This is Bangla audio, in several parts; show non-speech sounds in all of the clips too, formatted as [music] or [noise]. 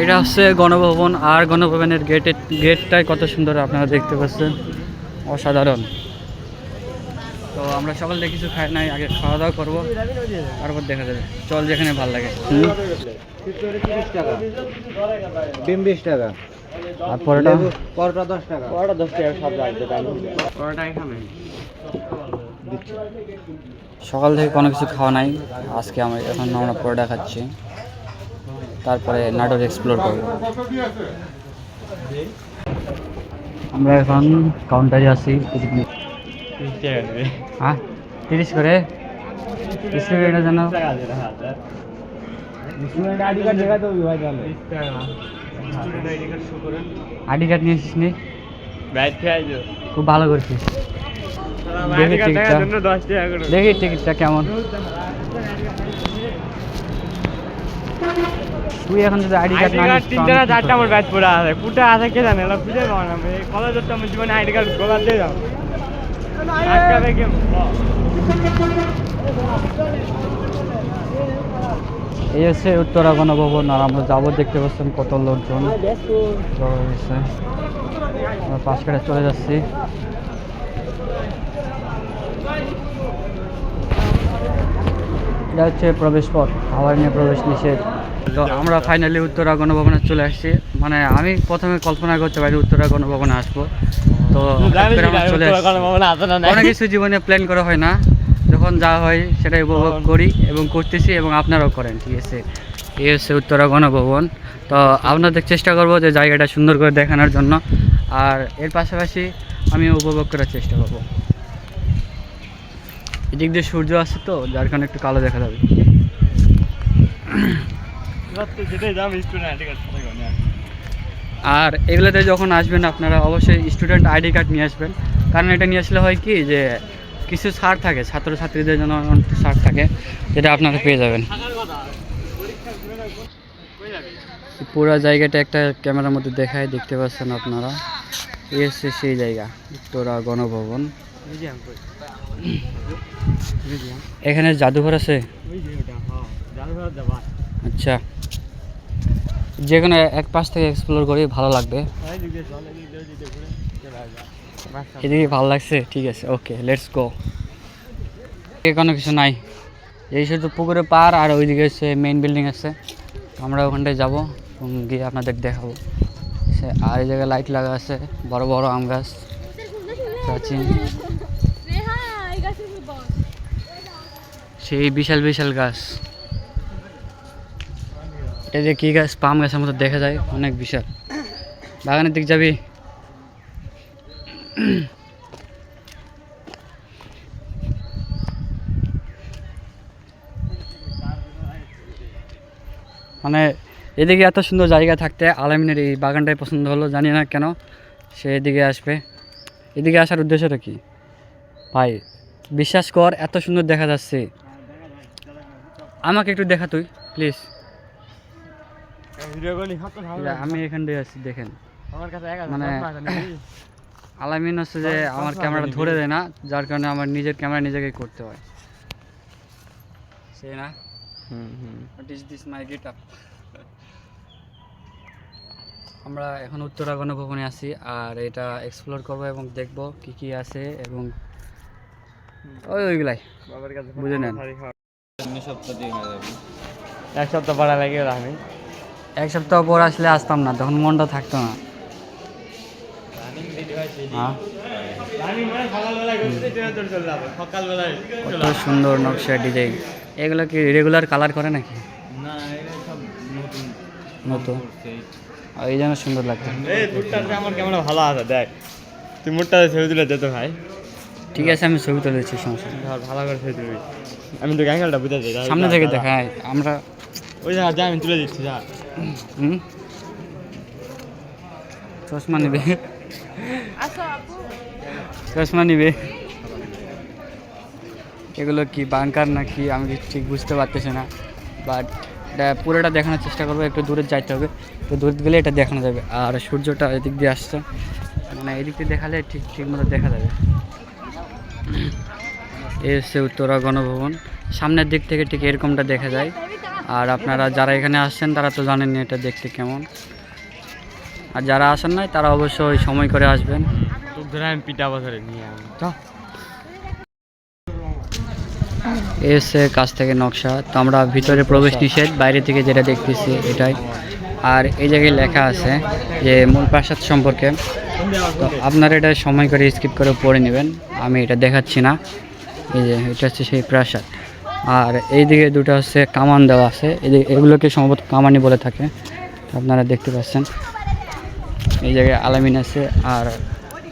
এটা হচ্ছে গণভবন আর গণভবনের গেটের গেটটাই কত সুন্দর আপনারা দেখতে পাচ্ছেন। অসাধারণ। তো আমরা সকাল থেকে কিছু খাই নাই আগে খাওয়া দাওয়া করব তারপর দেখা যাবে। চল যেখানে ভালো লাগে। হুম? তিরিশ ডিম বিশ টাকা। আর পরেটা? পরোটা দশ টাকা। পরোটা দশ টাকা সব রাখবে পরোটা এখানে সকাল থেকে কোনো কিছু খাওয়া নাই। আজকে আমরা এখন আমরা পরোটা খাচ্ছি। তারপরে নাটোর এক্সপ্লোর করব। আমরা এখন কাউন্টারে আছি। তিরিশ হ্যাঁ? তিরিশ করে। তিরিশ করে এটা যেন টাকা দেবে হাজার স্টুডেন্ট আইডি কার্ড নিয়ে এসিস নি? খুব ভালো করছিস। জন্য দেখি টিকিটটা কেমন। তুই এখন যদি আইডি কার্ড না কার্ড নিস, তিনটা তো না আমি কি চারটা? আমার ব্যাচ পড়ে আছে ফুটা আছে কে জানে এলা খুঁজে পাবো না এই কলেজের তো আমার জীবনে আইডি কার্ড গোলা দিয়ে যাও এই হচ্ছে উত্তরা গণভবন আর আমরা যাব দেখতে পাচ্ছেন কত লোকজন। হয়েছে। আমরা পাশ কাটে চলে যাচ্ছি। এটা হচ্ছে প্রবেশ পথ আবার নিয়ে প্রবেশ নিষেধ। তো আমরা ফাইনালি উত্তরা গণভবনে চলে আসছি। মানে আমি প্রথমে কল্পনা করতে পারি উত্তরা গণভবনে আসব। তো চলে আসছি। অনেক কিছু জীবনে প্ল্যান করা হয় না। যখন যা হয় সেটাই উপভোগ করি এবং করতেছি এবং আপনারাও করেন ঠিক আছে? এই হচ্ছে উত্তরা গণভবন। তো আপনাদের চেষ্টা করব যে জায়গাটা সুন্দর করে দেখানোর জন্য। আর এর পাশাপাশি আমি উপভোগ করার চেষ্টা করব। এদিক দিয়ে সূর্য আছে তো যার কারণে একটু কালো দেখা যাবে। আর এগুলোতে যখন আসবেন আপনারা অবশ্যই স্টুডেন্ট আইডি কার্ড নিয়ে আসবেন। কারণ এটা নিয়ে আসলে হয় কি যে কিছু ছাড় থাকে ছাত্রছাত্রীদের জন্য ছাড় থাকে যেটা আপনারা পেয়ে যাবেন। পুরো জায়গাটা একটা ক্যামেরার মধ্যে দেখায় দেখতে পাচ্ছেন আপনারা। হচ্ছে সেই জায়গা উত্তরা গণভবন। এখানে জাদুঘর আছে? হ্যাঁ। আচ্ছা। যে কোনো এক পাশ থেকে এক্সপ্লোর করি ভালো লাগবে। এদিকে ভালো লাগছে? ঠিক আছে ওকে লেটস গো কোনো কিছু নাই। এই শুধু পুকুরে পার আর ওইদিকে হচ্ছে মেইন বিল্ডিং আছে। আমরা ওখানটায় যাব গিয়ে আপনাদের দেখাবো। সে- আর এই জায়গায় লাইট লাগা আছে বড় বড় আম গাছ প্রাচীন। সেই বিশাল বিশাল গাছ। এটা যে কী গাছ, পাম গাছের মতো দেখা যায়, অনেক বিশাল। বাগানের দিক যাবি? মানে এদিকে এত সুন্দর জায়গা থাকতে আলামিনের এই বাগানটাই পছন্দ হলো, জানি না কেন সে এদিকে আসবে। এদিকে আসার উদ্দেশ্যটা কি? ভাই, বিশ্বাস কর, এত সুন্দর দেখা যাচ্ছে। আমাকে একটু দেখা তুই প্লিজ আমি এখানটায় আছি দেখেন। আমার কাছে এক মানে- মানে আলামিন হচ্ছে যে আমার ক্যামেরাটা ধরে দেয় না যার কারণে আমার নিজের ক্যামেরা নিজেকেই করতে হয়। সে না? দিস মাই গেট আপ আমরা এখন উত্তরা গণভবনে আছি আর এটা এক্সপ্লোর করব এবং দেখব কি কি আছে এবং ওই ওইগুলাই। বুঝে নেন। এক সপ্তাহ পড়া লাগে আমি এক সপ্তাহ পর আসলে আসতাম না তখন মনটা থাকতো না। হ্যাঁ? কত সুন্দর নকশা ডিজাইন। এগুলো কি রেগুলার কালার করে নাকি? নতুন। নতুন এই জন্য সুন্দর লাগছে। আমার ক্যামেরা ভালো আছে দেখ তুই মুডটাতে ছবি তুলে যেতে ভাই ঠিক আছে আমি ছবি তুলে দিচ্ছি সমস্যা ভালো করে ছবি তুলবি আমি তো গ্যাঙ্গেলটা বুঝে দিই সামনে থেকে দেখাই আমরা ওই যা আমি তুলে দিচ্ছি যা। হুম? চশমা নিবে। চশমা নিবে। এগুলো কি বাংকার না কি আমি ঠিক বুঝতে পারতেছি না। বাট এটা পুরোটা দেখানোর চেষ্টা করব একটু দূরে যাইতে হবে। তো দূরে গেলে এটা দেখানো যাবে। আর সূর্যটা এদিক দিয়ে আসছে। মানে এদিক দিয়ে দেখালে ঠিক ঠিক মতো দেখা যাবে। হচ্ছে উত্তরা গণভবন। সামনের দিক থেকে ঠিক এরকমটা দেখা যায়। আর আপনারা যারা এখানে আসছেন তারা তো জানেন এটা দেখতে কেমন। আর যারা আসেন নাই তারা অবশ্যই সময় করে আসবেন। পিঠা নিয়ে এসে কাছ থেকে নকশা। তো আমরা ভিতরে প্রবেশ নিষেধ বাইরে থেকে যেটা দেখতেছি এটাই। আর এই জায়গায় লেখা আছে যে মূল প্রাসাদ সম্পর্কে। তো আপনারা এটা সময় করে স্কিপ করে পড়ে নেবেন। আমি এটা দেখাচ্ছি না। এই যে এটা হচ্ছে সেই প্রাসাদ। আর এই দিকে দুটো হচ্ছে কামান দেওয়া আছে। এদিকে এগুলোকে সম্ভবত কামানি বলে থাকে। আপনারা দেখতে পাচ্ছেন। এই জায়গায় আলামিন আছে আর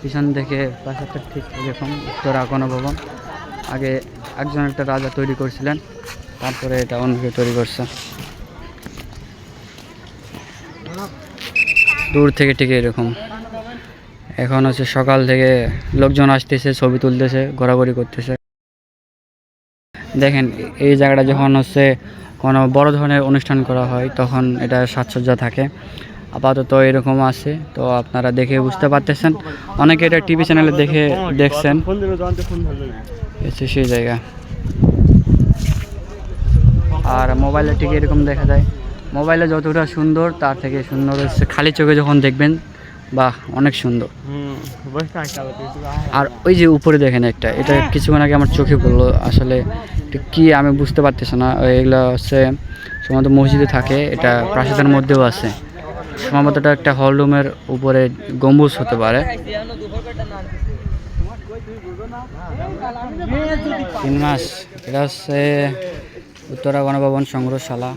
পিছন থেকে প্রাসাদটা ঠিক এরকম উত্তরা গণভবন। আগে একজন একটা রাজা তৈরি করছিলেন, তারপরে এটা অন্য কেউ তৈরি করছে। দূর থেকে ঠিক এরকম। এখন হচ্ছে সকাল থেকে লোকজন আসতেছে, ছবি তুলতেছে, ঘোরাঘুরি করতেছে। দেখেন, এই জায়গাটা যখন হচ্ছে কোনো বড় ধরনের অনুষ্ঠান করা হয়, তখন এটা সাজসজ্জা থাকে। আপাতত এরকম আছে, তো আপনারা দেখে বুঝতে পারতেছেন। অনেকে এটা টিভি চ্যানেলে দেখে দেখছেন। হচ্ছে সেই জায়গা। আর মোবাইলে ঠিক এরকম দেখা যায়। মোবাইলে যতটা সুন্দর, তার থেকে সুন্দর হচ্ছে। খালি চোখে যখন দেখবেন বাহ অনেক সুন্দর। আর ওই যে উপরে দেখেন একটা এটা কিছুক্ষণ আগে আমার চোখে পড়ল আসলে কি আমি বুঝতে পারতেছি না এগুলো হচ্ছে সম্ভবত মসজিদে থাকে এটা প্রাসাদের মধ্যেও আছে। সম্ভবত এটা একটা হল রুমের উপরে গম্বুজ হতে পারে। তিন মাস এটা হচ্ছে উত্তরা গণভবন সংগ্রহশালা।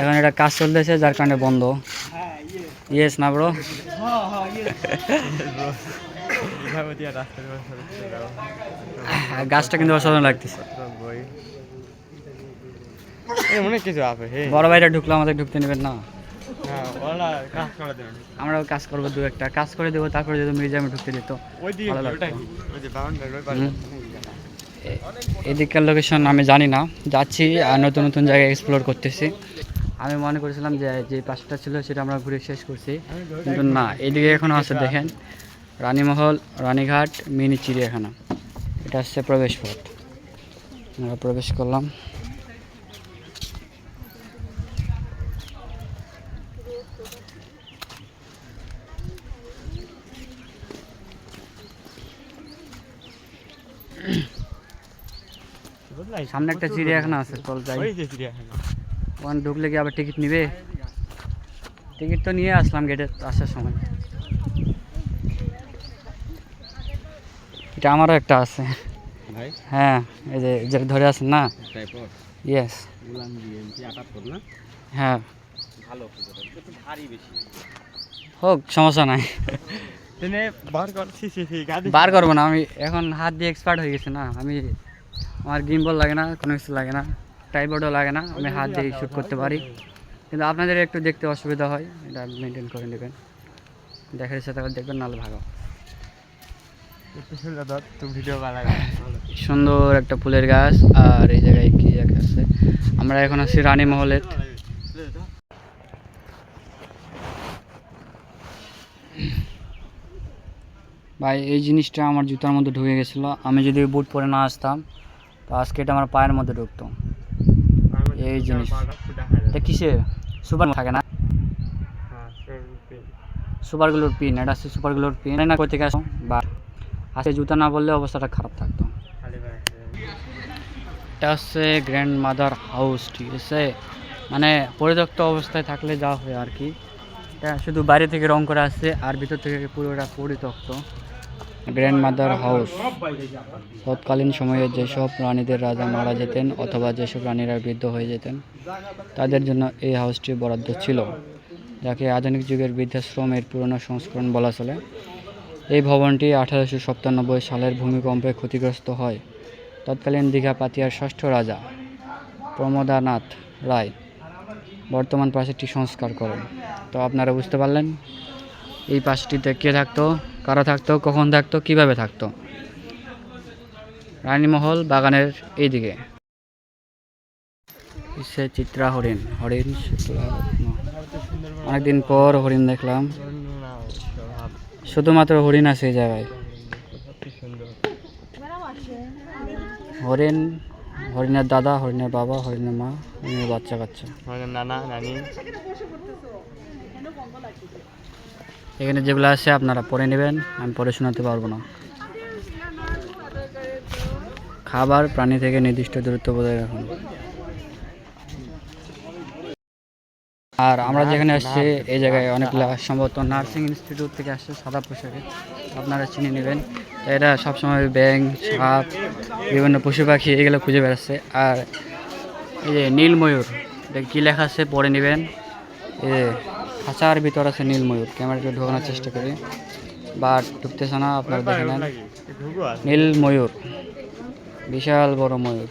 এখন এটা কাজ চলতেছে যার কারণে বন্ধ। ইয়েস না ব্রো। গাছটা কিন্তু অসাধারণ লাগতেছে। বড় ভাইরা ঢুকলো, আমাদের ঢুকতে নেবেন না। আমরাও কাজ করব দু একটা। কাজ করে দেবো, তারপরে যদি মির্জামে ঢুকতে দিত এদিককার লোকেশন আমি জানি না। যাচ্ছি আর নতুন নতুন জায়গায় এক্সপ্লোর করতেছি। আমি মনে করেছিলাম যে যে পাশটা ছিল সেটা আমরা ঘুরে শেষ করছি। কিন্তু না এদিকে এখনও আছে দেখেন। রানীমহল রানীঘাট মিনি চিড়িয়াখানা। এটা হচ্ছে প্রবেশ পথ। আমরা প্রবেশ করলাম। সামনে একটা চিড়িয়াখানা আছে চল যাই। চিড়িয়াখানা। ওখানে ঢুকলে কি আবার টিকিট নিবে? টিকিট তো নিয়ে আসলাম গেটে আসার সময়। এটা আমারও একটা আছে। হ্যাঁ এই যে যেটা ধরে আছেন না? ইয়েস হ্যাঁ। ভালো হোক সমস্যা নাই। বার করব না আমি এখন হাত দিয়ে এক্সপার্ট হয়ে গেছে না। আমি আমার গিম্বল লাগে না কোনো কিছু লাগে না। ট্রাইবোর্ডও লাগে না আমি হাত দিয়ে শ্যুট করতে পারি। কিন্তু আপনাদের একটু দেখতে অসুবিধা হয় এটা মেনটেন করে নেবেন। দেখার সাথে দেখবেন নাহলে ভালো। সুন্দর একটা ফুলের গাছ আর এই জায়গায় কি এক আছে? আমরা এখন আছি রানী মহলের। ভাই এই জিনিসটা আমার জুতার মধ্যে ঢুকে গেছিল। আমি যদি বুট পরে না আসতাম তো আজকে এটা আমার পায়ের মধ্যে ঢুকতো। এই জিনিস। এটা কিসে? সুপার থাকে না? সুপারগুলোর পিন এটা হচ্ছে সুপারগুলোর পিন না কোথা থেকে আসো বা আজকে জুতা না বললে অবস্থাটা খারাপ থাকতো। এটা হচ্ছে গ্র্যান্ড মাদার হাউস ঠিক আছে? মানে পরিত্যক্ত অবস্থায় থাকলে যা হয় আর কি। এটা শুধু বাইরে থেকে রং করা আসছে আর ভিতর থেকে পুরোটা পরিত্যক্ত। গ্র্যান্ড মাদার হাউস তৎকালীন সময়ে যেসব প্রাণীদের রাজা মারা যেতেন অথবা যেসব প্রাণীরা বৃদ্ধ হয়ে যেতেন তাদের জন্য এই হাউসটি বরাদ্দ ছিল যাকে আধুনিক যুগের বৃদ্ধাশ্রমের পুরনো সংস্করণ বলা চলে। এই ভবনটি আঠারোশো সাতানব্বই সালের ভূমিকম্পে ক্ষতিগ্রস্ত হয়। তৎকালীন দীঘা পাতিয়ার ষষ্ঠ রাজা প্রমোদানাথ রায় বর্তমান প্রাসাদটি সংস্কার করেন। তো আপনারা বুঝতে পারলেন এই পাশটিতে কে থাকতো? কারা থাকতো, কখন থাকতো, কীভাবে থাকতো। রানীমহল বাগানের এইদিকে। সে চিত্রা হরিণ হরিণ অনেকদিন পর হরিণ দেখলাম। শুধুমাত্র হরিণ আছে এই জায়গায়। হরিণ, হরিণের দাদা, হরিণের বাবা, হরিণের মা, হরিণের বাচ্চা কাচ্চা আমাদের নানা, নানি। এখানে যেগুলো আছে আপনারা পড়ে নেবেন, আমি পড়ে শোনাতে পারব না। খাবার প্রাণী থেকে নির্দিষ্ট দূরত্ব বজায় রাখুন। আর আমরা যেখানে আসছি, এই জায়গায় অনেকগুলো সম্ভবত নার্সিং ইনস্টিটিউট থেকে আসছে সাদা পোশাকে। আপনারা চিনে নেবেন। এরা সবসময় ব্যাং সাপ, বিভিন্ন পশু পাখি এগুলো খুঁজে বেড়াচ্ছে। আর এই যে নীল ময়ূর এটা কী লেখা আছে, পড়ে নেবেন। এই খাঁচার ভিতর আছে নীল ময়ূর ক্যামেরাটা ঢোকানোর চেষ্টা করি। বাট ঢুকতেছে না, আপনারা দেখে নেন। নীল ময়ূর বিশাল বড় ময়ূর।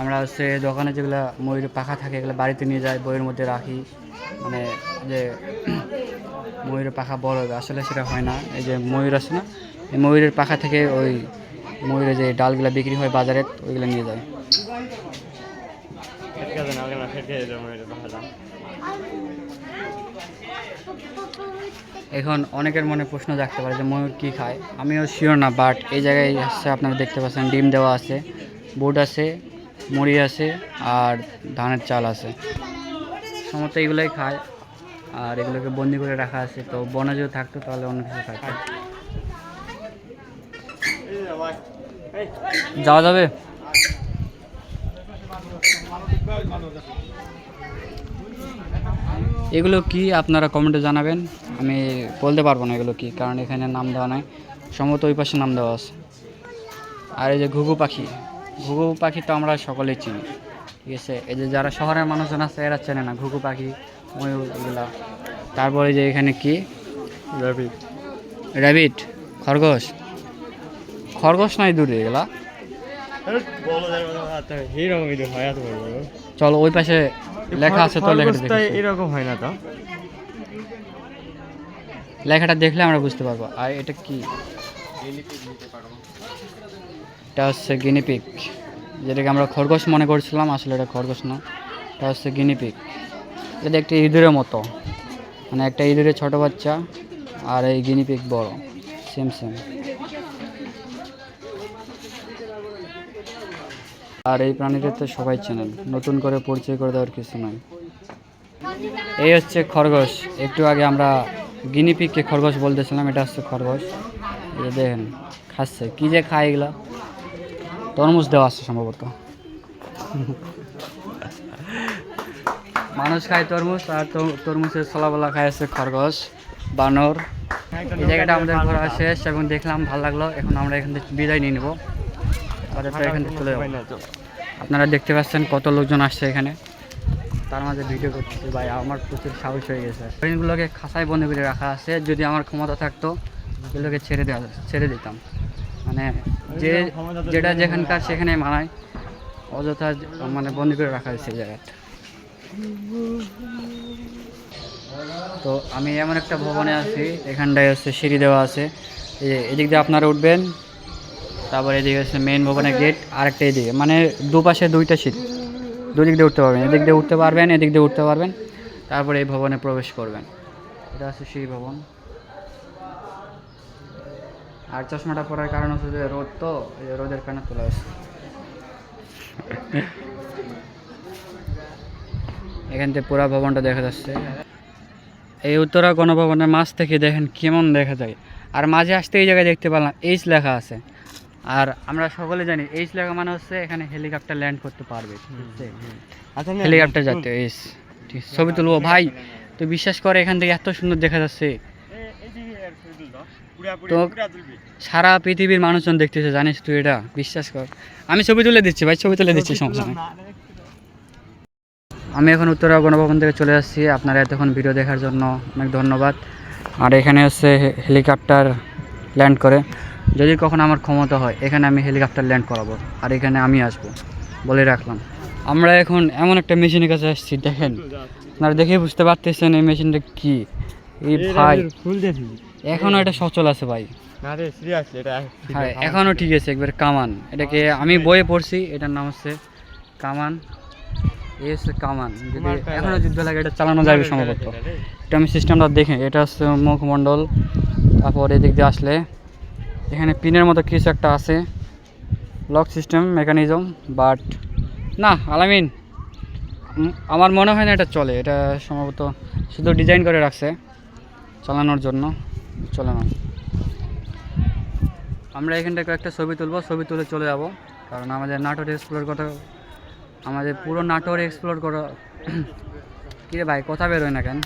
আমরা হচ্ছে দোকানে যেগুলো ময়ূরের পাখা থাকে, এগুলো বাড়িতে নিয়ে যাই, বইয়ের মধ্যে রাখি। মানে যে [clears throat] ময়ূরের পাখা বড় হবে, আসলে সেটা হয় না। এই যে ময়ূর আছে না, এই ময়ূরের পাখা থেকে ওই ময়ূরের যে ডালগুলো বিক্রি হয় বাজারে, ওইগুলো নিয়ে যায় ফেটকে আছে না ওকে না ফেটকে যেতে হবে এটা দেখা যায় এখন অনেকের মনে প্রশ্ন জাগতে পারে যে ময়ূর কী খায়। আমিও শিওর না বাট এই জায়গায় আসছে আপনারা দেখতে পাচ্ছেন, ডিম দেওয়া আছে, বুট আছে, মুড়ি আছে, আর ধানের চাল আছে। সমস্ত এগুলোই খায়, আর এগুলোকে বন্দি করে রাখা আছে। তো বনে যদি থাকতো তাহলে অন্য কিছু খায় যাওয়া যাবে? এগুলো কি আপনারা কমেন্টে জানাবেন? আমি বলতে পারব না এগুলো কি কারণ এখানে নাম দেওয়া নাই। সম্ভবত ওই পাশে নাম দেওয়া আছে। আর এই যে ঘুঘু পাখি ঘুঘু পাখি তো আমরা সকলেই চিনি ঠিক আছে? এই যে যারা শহরের মানুষজন আছে এরা চেনে না ঘুঘু পাখি ময়ূর এগুলা। তারপরে যে এখানে কি? রবি র্যাবিট খরগোশ। খরগোশ নাই দূরে এগুলা। চলো ওই পাশে লেখা আছে তো লেখাটা এরকম হয় না তো? লেখাটা দেখলে আমরা বুঝতে পারব। আর এটা কি? এটা হচ্ছে গিনিপিক যেটাকে আমরা খরগোশ মনে করছিলাম আসলে এটা খরগোশ না। এটা হচ্ছে গিনিপিক এটা একটা ইঁদুরের মতো। মানে একটা ইঁদুরের ছোট বাচ্চা আর এই গিনিপিক বড়। সেম সেম আর এই প্রাণীদের তো সবাই চেনেন। নতুন করে পরিচয় করে দেওয়ার কিছু নয় এই হচ্ছে খরগোশ। একটু আগে আমরা গিনিপিককে খরগোশ বলতেছিলাম, এটা হচ্ছে খরগোশ। দেখেন, খাচ্ছে। কি যে খায় এগুলো? তরমুজ দেওয়া আছে সম্ভবত। মানুষ খায় তরমুজ, আর তরমুজের ছোলাবেলা খায় আছে খরগোশ, বানর। এই জায়গাটা আমাদের ঘোরা শেষ, এবং দেখলাম, ভালো লাগল। এখন আমরা এখান থেকে বিদায় নিয়ে নেব। আপাতত এখান চলে যাব। আপনারা দেখতে পাচ্ছেন কত লোকজন আসছে এখানে। তার মাঝে ভিডিও করতেছি ভাই আমার প্রচুর সাহস হয়ে গেছে। হরিণগুলোকে খাঁচায় বন্দি করে রাখা আছে যদি আমার ক্ষমতা থাকতো এগুলোকে ছেড়ে দেওয়া ছেড়ে দিতাম। মানে যে যেটা যেখানকার সেখানে মানায় অযথা মানে বন্দি করে রাখা হয়েছে জায়গাটা। তো আমি এমন একটা ভবনে আছি এখানটায় হচ্ছে সিঁড়ি দেওয়া আছে। এদিক দিয়ে আপনারা উঠবেন তারপর এদিকে হচ্ছে মেন ভবনের গেট আর একটা এদিকে। মানে দুপাশে দুইটা সিট দুদিক দিয়ে উঠতে পারবেন। এদিক দিয়ে উঠতে পারবেন, এদিক দিয়ে উঠতে পারবেন। তারপরে এই ভবনে প্রবেশ করবেন। এটা হচ্ছে সেই ভবন। আর চশমাটা পরার কারণ হচ্ছে যে রোদ তো রোদের কারণে তোলা হচ্ছে এখান থেকে পুরা ভবনটা দেখা যাচ্ছে। এই উত্তরা গণভবনের মাছ থেকে দেখেন কেমন দেখা যায়। আর মাঝে আসতে এই জায়গায় দেখতে পেলাম এইচ লেখা আছে। আর আমরা সকলে জানি এইচ লেখা মানে হচ্ছে এখানে হেলিকপ্টার ল্যান্ড করতে পারবে? আচ্ছা হেলিকপ্টার জাতীয় এইচ ঠিক ছবি তুলবো। ভাই তো বিশ্বাস করে এখান থেকে এত সুন্দর দেখা যাচ্ছে। তো সারা পৃথিবীর মানুষজন দেখতেছে জানিস তুই এটা? বিশ্বাস কর। আমি ছবি তুলে দিচ্ছি ভাই ছবি তুলে দিচ্ছি সমস্যা নেই। আমি এখন উত্তরা গণভবন থেকে চলে আসছি আপনারা এতক্ষণ ভিডিও দেখার জন্য অনেক ধন্যবাদ। আর এখানে হচ্ছে হেলিকপ্টার ল্যান্ড করে। যদি কখনো আমার ক্ষমতা হয় এখানে আমি হেলিকপ্টার ল্যান্ড করাবো আর এখানে আমি আসব বলে রাখলাম। আমরা এখন এমন একটা মেশিনের কাছে আসছি দেখেন। আপনারা দেখে বুঝতে পারতেছেন এই মেশিনটা কি। এই ভাই এখনও এটা সচল আছে ভাই। হ্যাঁ এখনও ঠিক আছে একবার কামান। এটাকে আমি বইয়ে পড়ছি এটার নাম হচ্ছে কামান। হচ্ছে কামান যদি এখনও যুদ্ধ লাগে এটা চালানো যাবে সম্ভবত। এটা আমি সিস্টেমটা দেখে এটা হচ্ছে মুখমণ্ডল তারপর এদিক দিয়ে আসলে এখানে পিনের মতো কিছু একটা আছে। লক সিস্টেম মেকানিজম বাট না, আলামিন আমার মনে হয় না এটা চলে। এটা সম্ভবত শুধু ডিজাইন করে রাখছে চালানোর জন্য। চলে না। আমরা এখানটায় কয়েকটা ছবি তুলবো। ছবি তুলে চলে যাব। কারণ আমাদের নাটোর এক্সপ্লোর করা আমাদের পুরো নাটোর এক্সপ্লোর করা [clears throat] কিরে ভাই, কথা বেরোয় না কেন?